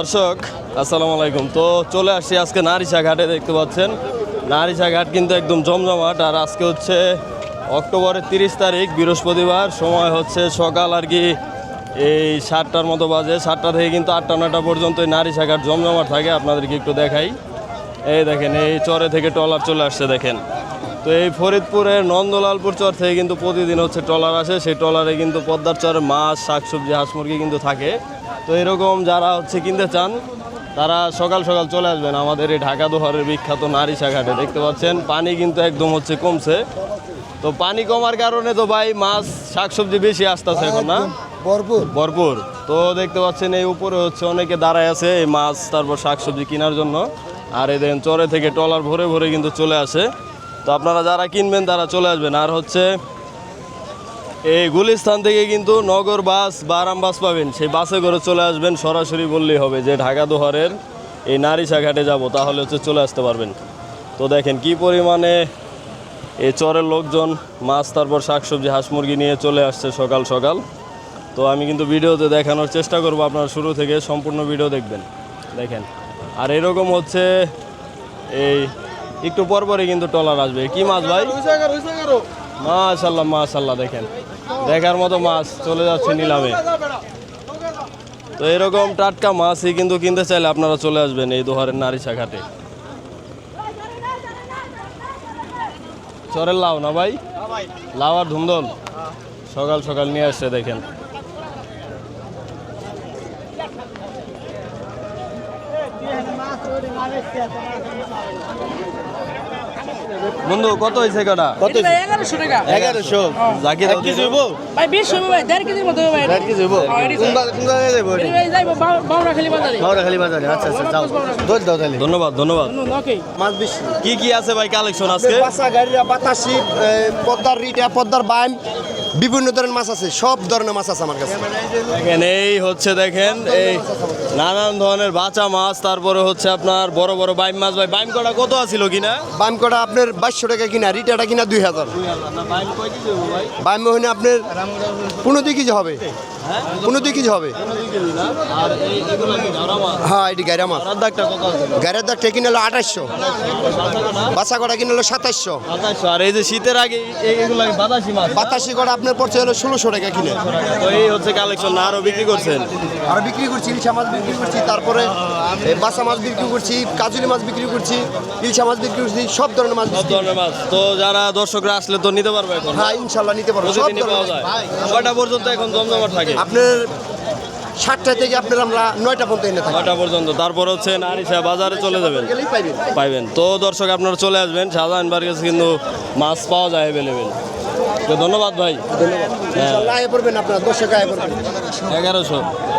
দর্শক, আসসালামু আলাইকুম। তো চলে আসছি আজকে নারিশা ঘাটে, দেখতে পাচ্ছেন? নারিশা ঘাট কিন্তু একদম জমজমাট, আর আজকে হচ্ছে অক্টোবরের তিরিশ তারিখ, বৃহস্পতিবার। সময় হচ্ছে সকাল আর কি এই সাতটার মতো বাজে। সাতটা থেকে কিন্তু আটটা নটা পর্যন্ত এই নারিশা ঘাট জমজমাট থাকে। আপনাদেরকে একটু দেখাই। এই দেখেন, এই চরে থেকে ট্রলার চলে আসছে, দেখেন। তো এই ফরিদপুরের নন্দলালপুর চর থেকে কিন্তু প্রতিদিন হচ্ছে ট্রলার আসে। সেই ট্রলারে কিন্তু পদ্মার চরে মাছ, শাকসবজি, হাঁস মুরগি কিন্তু থাকে। তো এরকম যারা হচ্ছে কিনতে চান তারা সকাল সকাল চলে আসবেন আমাদের এই ঢাকা দোহারের বিখ্যাত নারিশা ঘাটে দেখতে পাচ্ছেন পানি কিন্তু একদম হচ্ছে কমছে। তো পানি কমার কারণে তো ভাই মাছ শাকসবজি বেশি আসতেছে এখন না? ভরপুর। ভরপুর। তো দেখতে পাচ্ছেন এই উপরে হচ্ছে অনেকে দাঁড়ায় আছে এই মাছ তারপর শাকসবজি কেনার জন্য। আর এই দেখেন চরে থেকে ট্রলার ভরে ভরে কিন্তু চলে আসে। তো আপনারা যারা কিনবেন তারা চলে আসবেন। আর হচ্ছে এই গুলিস্তান থেকে কিন্তু নগর বাস বা আরাম বাস পাবেন। সেই বাসে করে চলে আসবেন, সরাসরি বললেই হবে যে ঢাকা দোহারের এই নারিশা ঘাটে যাব, তাহলে হচ্ছে চলে আসতে পারবেন। তো দেখেন কি পরিমাণে এই চরের লোকজন, মাছ, তারপর শাকসবজি, হাঁস মুরগি নিয়ে চলে আসছে সকাল সকাল। তো আমি কিন্তু ভিডিওতে দেখানোর চেষ্টা করব আপনারা শুরু থেকে, সম্পূর্ণ ভিডিও দেখবেন। দেখেন, আর এরকম হচ্ছে এই একটু পর পরে কিন্তু টলার আসবে। কি মাছ ভাই? মাশাল্লাহ মাশাল্লাহ দেখেন। দেখার মতো মাছ চলে যাচ্ছে নিলামে। তো এরকম টাটকা মাছই কিন্তু কিনতে চাইলে আপনারা চলে আসবেন এই দোহারের নারিশা ঘাটে চরের লাউ না ভাই? লাউ আর ধুমদল সকাল সকাল নিয়ে আসছে, দেখেন। বন্ধু কত হয়েছে কটা? কত এগারোশো টাকা। এগারোশো। জাকির এক কেজি হইব? ভাই বিশ ভাই দেড় কেজির মতো ভাই। দেড় কেজি হইব? হ্যাঁ, কোন জায়গায় যাইব এটি ভাই যাইবো বাউ- বাউরা খালি বাজারে। হাওড়া বাজারে আচ্ছা আচ্ছা যাও। দোল দাও তাহলে। ধন্যবাদ ধন্যবাদ। মাছ বেশি। কি কি আছে ভাই কালেকশন আজকে? বাসা গাড়িরা বাতাসি এ, পদ্মার রিটা পদ্মার বাইম বিভিন্ন ধরনের মাছ আছে সব ধরনের মাছ আছে আমার কাছে। দেখেন এই হচ্ছে দেখেন এই নানান ধরনের বাঁচা মাছ তারপরে হচ্ছে আপনার বড় বড় বাইম মাছ। ভাই বাইম কটা কত আছিল কিনা? বাইম কটা আপনার বাইশশো টাকা কিনা রিটাটা কিনা দুই হাজার। বাইম হইলে আপনার পনেরো দুই কেজি হবে। পনেরো দুই কেজি হবে। হ্যাঁ এটি গাড়িয়া মাছ। ঝাড়ার দাগটা কিনে হলো আঠাশশো। বাসা কটা কিনে হলো সাতাশশো। আর এই যে শীতের আগে বাতাসি কটা আপনার পড়ছে হলো ষোলোশো টাকা কিনে। তো এই হচ্ছে কালেকশন না আরও বিক্রি করছেন? আর বিক্রি করছি ইলশা মাছ বিক্রি করছি তারপরে বাসা মাছ বিক্রি করছি কাজুলি মাছ বিক্রি করছি ইলশা মাছ বিক্রি করছি সব ধরনের মাছ সব ধরনের মাছ। তো যারা দর্শকরা আসলে তো নিতে পারবে এখন? হ্যাঁ ইনশাল্লাহ নিতে পারব সব পাওয়া ধরনের যায়। কয়টা পর্যন্ত এখন জমজমাট থাকে? আপনার সাতটা থেকে আপনার আমরা নয়টা পর্যন্ত এনে থাকি। কয়টা পর্যন্ত। তারপর হচ্ছে নারিশা বাজারে চলে যাবেন। পাইবেন। পাইবেন। তো দর্শক আপনারা চলে আসবেন। শাহজাহান বার্গেস কিন্তু মাছ পাওয়া যায় অ্যাভেলেবেল তো ধন্যবাদ ভাই। ইনশাল্লাহ পড়বেন আপনার দর্শক আয় পড়বেন এগারোশো।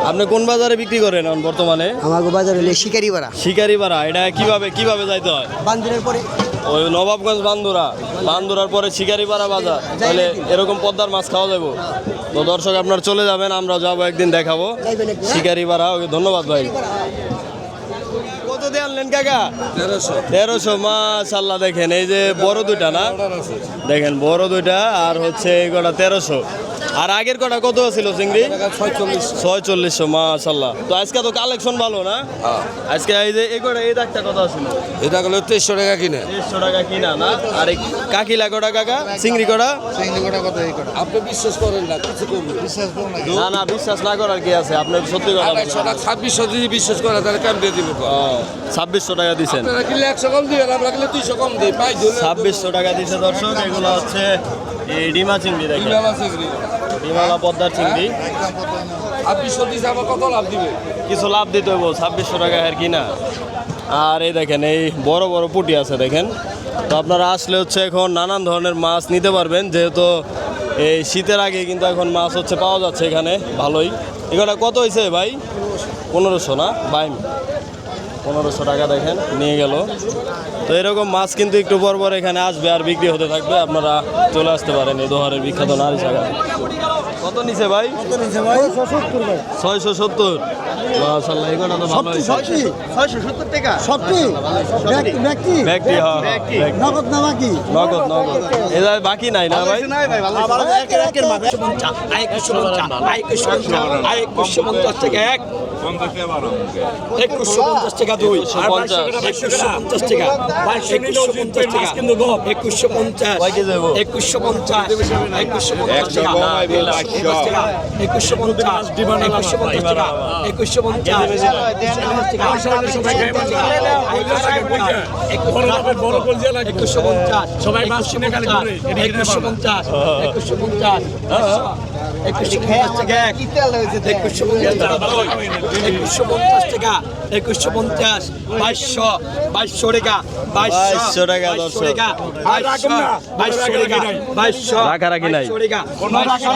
আপনি কোন বাজারে বিক্রি করেন এখন বর্তমানে? আমার বাজার হলে শিকারি ভাড়া শিকারি পাড়া এটা কীভাবে কীভাবে যাইতে হয়? বান্দিরের পরে। ওই নবাবগঞ্জ বান্দুরা বান্দুরার পরে শিকারি পাড়া বাজার তাহলে এরকম পদ্মার মাছ খাওয়া যাব তো দর্শক আপনার চলে যাবেন আমরা যাব একদিন দেখাবো। শিকারি পাড়া ওকে ধন্যবাদ ভাই। তেরোশো কাকা? তেরোশো। মাশাল্লাহ দেখেন এই যে বড় দুইটা না? দেখেন বড় দুইটা আর হচ্ছে এই গোটা তেরোশো। আর আগের কটা কত ছিল চিংড়ি? ছয় চল্লিশশো মাশাল্লাহ তো আজকে তো কালেকশন ভালো না? আজকে এই যে এই কটা এই দাগটা কত ছিল এটা হলো তেইশশো টাকা কিনে। দেড়শো টাকা কিনা না? আর এই কাকিলা কটা কাকা? চিংড়ি কটা? আপনি বিশ্বাস করেন না কিছু করবেন না না বিশ্বাস না করার কি আছে? আপনার সত্যি কথা টাকা ছাব্বিশশো যদি বিশ্বাস করে তাহলে কেমন দিয়ে দিব? ছাব্বিশশো টাকা দিচ্ছেন আপনারা কিনলে একশো কম দিবেন আমরা কিনলে দুইশো কম দিই। পাই ছাব্বিশশো টাকা দিচ্ছে দর্শক এগুলো হচ্ছে এই ডিমা চিংড়ি দেখেন। ডিমালা পদ্মার চিংড়ি। ছাব্বিশশো দিছে আবার কত লাভ দিবে কিছু লাভ দিতে হইব, ছাব্বিশশো টাকা আর কিনা। আর এই দেখেন, এই বড় বড় পুটি আছে, দেখেন। তো আপনারা আসলে হচ্ছে এখন নানান ধরনের মাছ নিতে পারবেন, যেহেতু এই শীতের আগে কিন্তু এখন মাছ হচ্ছে পাওয়া যাচ্ছে এখানে, ভালোই। এগুলো কত হয়েছে ভাই? পনেরোশো না? বাইম পনেরোশো টাকা দেখেন, নিয়ে গেল। তো এরকম মাছ কিন্তু একটু পর পর এখানে আসবে আর বিক্রি হতে থাকবে। আপনারা চলে আসতে পারেন এই দোহারের বিখ্যাত নারী শাখা কত নিছে ভাই কত নিছে ভাই 670 ভাই 670 মাশাআল্লাহ তো ভালো হইছে 670 টাকা সত্যি ব্যক্তি ব্যক্তি হ্যাঁ নগদ না বাকি নগদ নগদ এদাই বাকি নাই না ভাই নাই ভাই ভালো আবার এক একের মাপ 150 আই 150 আই 150 আই 150 থেকে এক 2150 টাকা দুই 2150 পঞ্চাশ টাকা একুশশো পঞ্চাশ পঞ্চাশ টাকা একুশশো পঞ্চাশ একুশশো পঞ্চাশ টাকা একুশশো পঞ্চাশ একুশশো পঞ্চাশ সবাই একুশশো পঞ্চাশ একুশশো পঞ্চাশ একুশশো পঞ্চাশ একুশশো পঞ্চাশ টাকা একুশশো পঞ্চাশ টাকা একুশশো পঞ্চাশ বাইশশো বাইশশো টাকা বাইশশো টাকা, টাকা বাইশশো বাইশশো টাকা। বাইশশো টাকা বাইশশো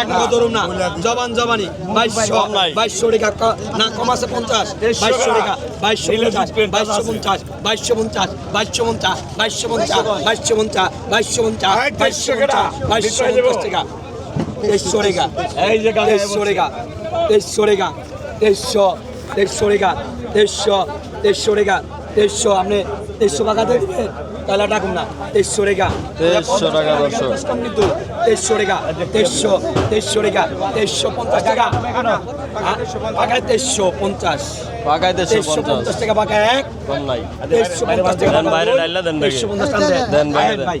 এক ধরুন না জবান জবানি বাইশশো বাইশশো টাকা না কম আছে পঞ্চাশ বাইশশো টাকা বাইশশো পঞ্চাশ বাইশশো পঞ্চাশ বাইশশো পঞ্চাশ বাইশশো পঞ্চাশ বাইশশো পঞ্চাশ বাইশশো পঞ্চাশ বাইশশো পঞ্চাশ বাইশশো পঞ্চাশ বাইশশো পঞ্চাশ টাকা তেইশশো টাকা তেইশশো টাকা তেইশশো টাকা তেইশশো তেইশশো টাকা তেইশশো তেইশশো টাকা তেইশশো আপনি তেইশশো টাকা দিয়ে দিবে তাহলে ডাকুন না। তেইশশো রেখা তেইশশো টাকা দশ কিন্তু তেইশশো রেখা তেইশশো তেইশশো রেখা তেইশশো পঞ্চাশ টাকা। পাকায় তেইশশো পঞ্চাশ। পাকায় তেইশশো পঞ্চাশ। টাকা পাকায় এক। তেইশশো পঞ্চাশ টাকা বাইরে। দেন ভাই।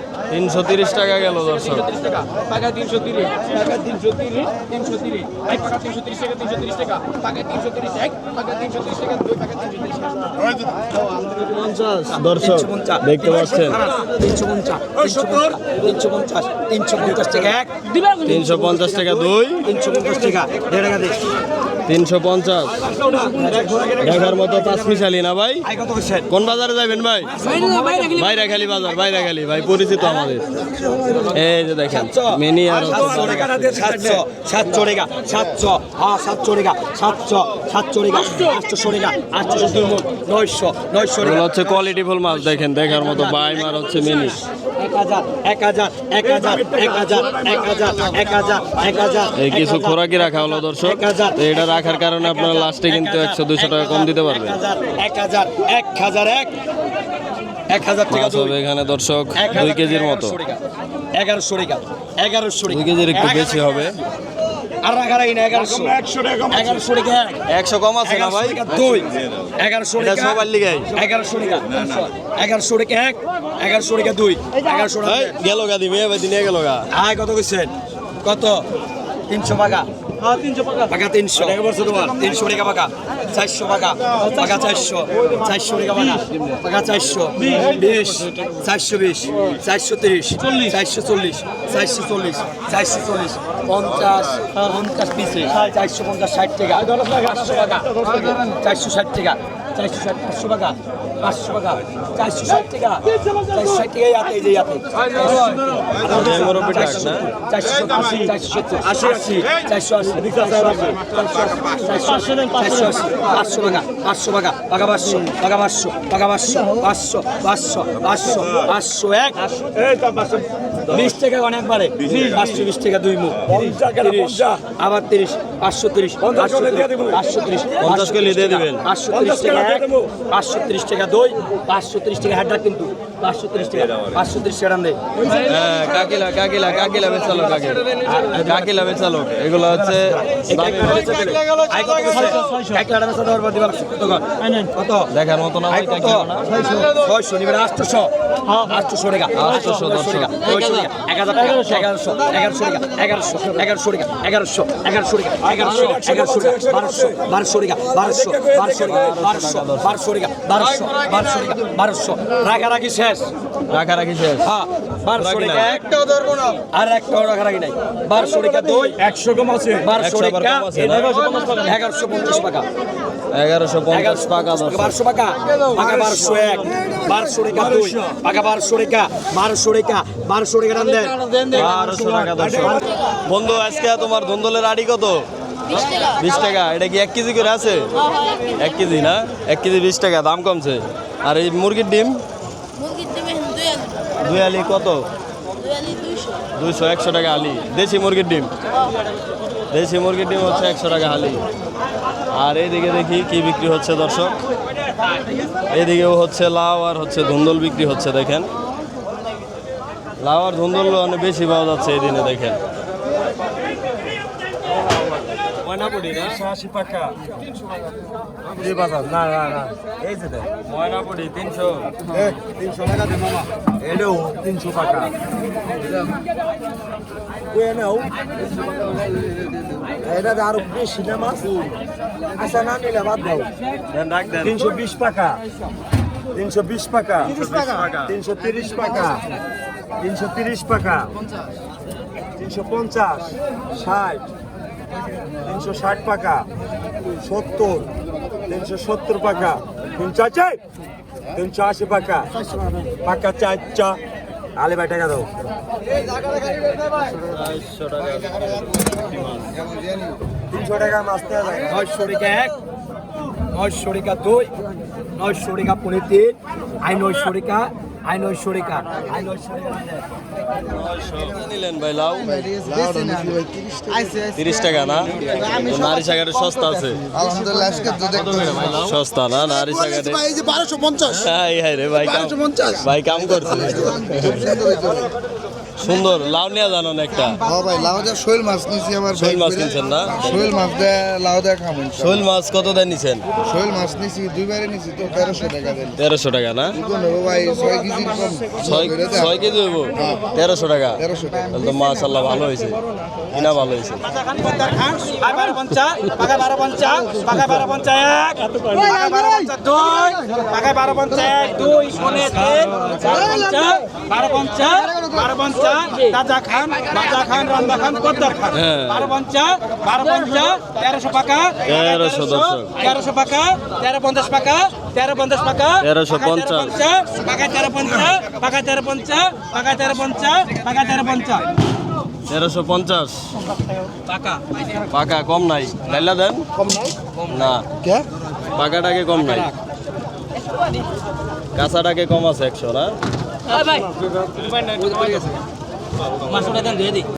তিনশো তিরিশ টাকা গেল দর্শক। টাকা তিনশো তিরিশ। তিনশো তিরিশ তিনশো তিরিশ। তিনশো তিনশো তিরিশ টাকা। তিনশো তিনশো পঞ্চাশ তিনশো পঞ্চাশ। তিনশো টাকা এক। তিনশো পঞ্চাশ টাকা দুই। তিনশো পঞ্চাশ টাকা দেড় টাকা তিনশো পঞ্চাশ। দেখার মতো পাঁচ মিশালি না ভাই? কোন বাজারে যাবেন ভাই? বাইরে খালি বাজার বাইরে খালি ভাই পরিচিত আমাদের। এই যে দেখেন মিনি আর সাতশো সাতশো সাতশো হ্যাঁ সাতশো টাকা সাতশো সাতশো টাকা আটশো টাকা আটশো দুই নয়শো নয়শো এগুলো হচ্ছে কোয়ালিটি ফুল মাছ দেখেন দেখার মতো বাই মার হচ্ছে মিনি। কিছু খোরাকি রাখা হলো দর্শক। এটা রাখার কারণে আপনারা লাস্টে কিন্তু একশো দুশো টাকা কম দিতে পারবেন এক হাজার এক হাজার এক এক হাজার টাকা হবে এখানে দর্শক দুই কেজির মতো এগারোশো টাকা এগারোশো টাকা দুই কেজির একটু বেশি হবে আর রাখারাই না এগারোশো। এগারোশো টাকা। এক একশো কম আছে না ভাই? দুই। এগারোশো এটা টাকা সবার লিগে এগারোশো টাকা। এগারোশো টাকা এক এগারোশো টাকা দুই। এগারোশো টাকা এই, গেল গা দিবে ভাই দিনে গেল গা। আয় কত কইছেন? কত? তিনশো পাকা পাকা। তিনশো। তিনশো টাকা পাকা। চারশো পাকা। পাকা চারশো। চারশো টাকা পাকা। পাকা চারশো। বিশ। চারশো বিশ। চারশো তিরিশ। চারশো চল্লিশ। চারশো চল্লিশ। চারশো চল্লিশ। পঞ্চাশ। পঞ্চাশ পিসে। চারশো পঞ্চাশ ষাট টাকা। পাঁচশো টাকা। চারশো ষাট টাকা। চারশো ষাট পাঁচশো টাকা। পাঁচশো টাকা চারশো ষাট টাকা চারশো ষাট টাকা ইয়াতে যে ইয়াতে মুরব্বি টাক না চারশো আশি চারশো আশি আশি চারশো আশি চারশো আশি পাঁচশো টাকা পাঁচশো টাকা পাঁচশো পাকা পাঁচশো পাকা পাঁচশো পাঁচশো পাঁচশো পাঁচশো পাঁচশো এক বিশ টাকা অনেক বাড়ে পাঁচশো বিশ টাকা দুই মুখ তিরিশ আবার তিরিশ পাঁচশো তিরিশ পাঁচশো তিরিশ দিয়ে দিবেন। পাঁচশো তিরিশ টাকা পাঁচশো তিরিশ টাকা দই পাঁচশো তিরিশ টাকা হাড্ডা কিন্তু। পাঁচশো তিরিশ টাকা পাঁচশো তিরিশ টাকা দেয় হ্যাঁ কাকিলা কাকিলা কাকিলা বেচালো কাকি কাকিলা বেচালো এগুলো হচ্ছে দামি মাছ। কত দেখার মতো না ভাই কত কাকিলা না ছয়শো নিবেন আটশোশো আটশোশো টাকা আটশোশো দশশো টাকা এক হাজার টাকা এগারোশো এগারোশো টাকা এগারোশো এগারোশো টাকা এগারোশো এগারোশো টাকা এগারোশো এগারোশো টাকা বারোশো বারোশো টাকা বারোশো বারোশো টাকা বারোশো বারোশো রেখা বারোশো বারোশো রেখা বারোশো রাখারাখি শেষ রাখারাখি শেষ। হ্যাঁ বারোশো রাখি একটাও ধরবো না। আর একটাও রাখারাখি নাই। বারোশো রেখা দুই একশো কম আছে। বারোশো 100 আবার রেখা কম আছে না? এগারোশো পঞ্চাশ টাকা। এগারোশো পঞ্চাশ টাকা বারোশো টাকা। পাকা বারোশো এক। বারোশো রেখা দুই। পাকা বারোশো রেখা বারোশো রেখা বারোশো রেখা দেন। বারোশো টাকা বন্ধু আজকে তোমার ধন্দলের আড়ি কত? বিশ টাকা। এটা কি এক কেজি করে আছে? এক কেজি না? এক কেজি বিশ টাকা। দাম কমছে। আর এই মুরগির ডিম মুরগির ডিমে দুই আলু দুই আলি কত? দুই আলু দুইশো একশো টাকা আলি দেশি মুরগির ডিম? দেশি মুরগির ডিম হচ্ছে একশো টাকা হালি। আর এইদিকে দেখি কি বিক্রি হচ্ছে দর্শক। এইদিকেও হচ্ছে লাউ আর হচ্ছে ধুন্দল বিক্রি হচ্ছে দেখেন। লাউ আর ধুন্দল অনেক বেশি পাওয়া যাচ্ছে এই দিনে দেখেন। ময়নাপুরি তিনশো এটা আরও বেশি না মাছ? আচ্ছা না নিলে বাদ দাও। তিনশো বিশ টাকা। তিনশো বিশ টাকা। তিনশো তিরিশ টাকা। তিনশো তিরিশ টাকা। তিনশো পঞ্চাশ। ষাট। তিনশো ষাট টাকা সত্তর, তিনশো সত্তর টাকা তিনশো আছে? তিনশো আশি টাকা পাকা চার চা আলে ভাই, টাকা দাও। তিনশো টাকা মাছ নয়শো রেখা এক, নয়শো রেখা দুই, নয়শো রেখা পনেরো তিন আই নয়শো রেখা আই নয়শো রেখা আই নিলেন ভাই লাউ? তিরিশ টাকা না? নারী সাগারে সস্তা আছে। আলহামদুলিল্লাহ? সস্তা না নারী সাগারে বারোশো পঞ্চাশ। হাই হাই রে ভাই কাম ভাই কাম করছে। সুন্দর লাউ নিয়ে জানো না একটা। ও ভাই লাউ দা শৈল মাছ নিছি আমার শৈল মাছ কিনছেন না? শৈল মাছ দে লাউ দা খামুন শৈল মাছ কত দেন নিছেন? শৈল মাছ নিছি দুইবারে নিছি তো তেরোশো টাকা দেন তেরোশো টাকা না? তো নেব ভাই ছয় কেজির কম। ছয় ছয় কেজি হইব? তেরোশো টাকা? তেরোশো টাকা। তাহলে তো মাশাল্লাহ ভালো হয়েছে। কিনা ভালো হয়েছে? বারো পঞ্চা পাকা বারো পঞ্চা পাকা বারো পঞ্চা এক পাকা বারো পঞ্চা দুই পাকা বারো পঞ্চা এক দুই শূন্য তিন বারো পঞ্চা বারো পঞ্চা বারো পঞ্চা খান খান রান্দা খান কদ্দার খান হ্যাঁ। বারো পঞ্চা বারো পঞ্চা তেরোশো পাকা তেরোশো দর্শক। তেরোশো পাকা তেরো পঞ্চাশ পাকা তেরো পঞ্চাশ পাকা তেরোশো পাকা তেরো পঞ্চাশ। পঞ্চা, পাকা তেরো পঞ্চা পাকা তেরো পঞ্চা পাকা তেরো পঞ্চা পাকা তেরো পঞ্চা তেরোশো পঞ্চাশ পাকা কম নাই লাইলা দেন না কে পাকাটাকে কম নাই কাঁচাটাকে কম আছে একশো না ভাই দেন দিয়ে দিই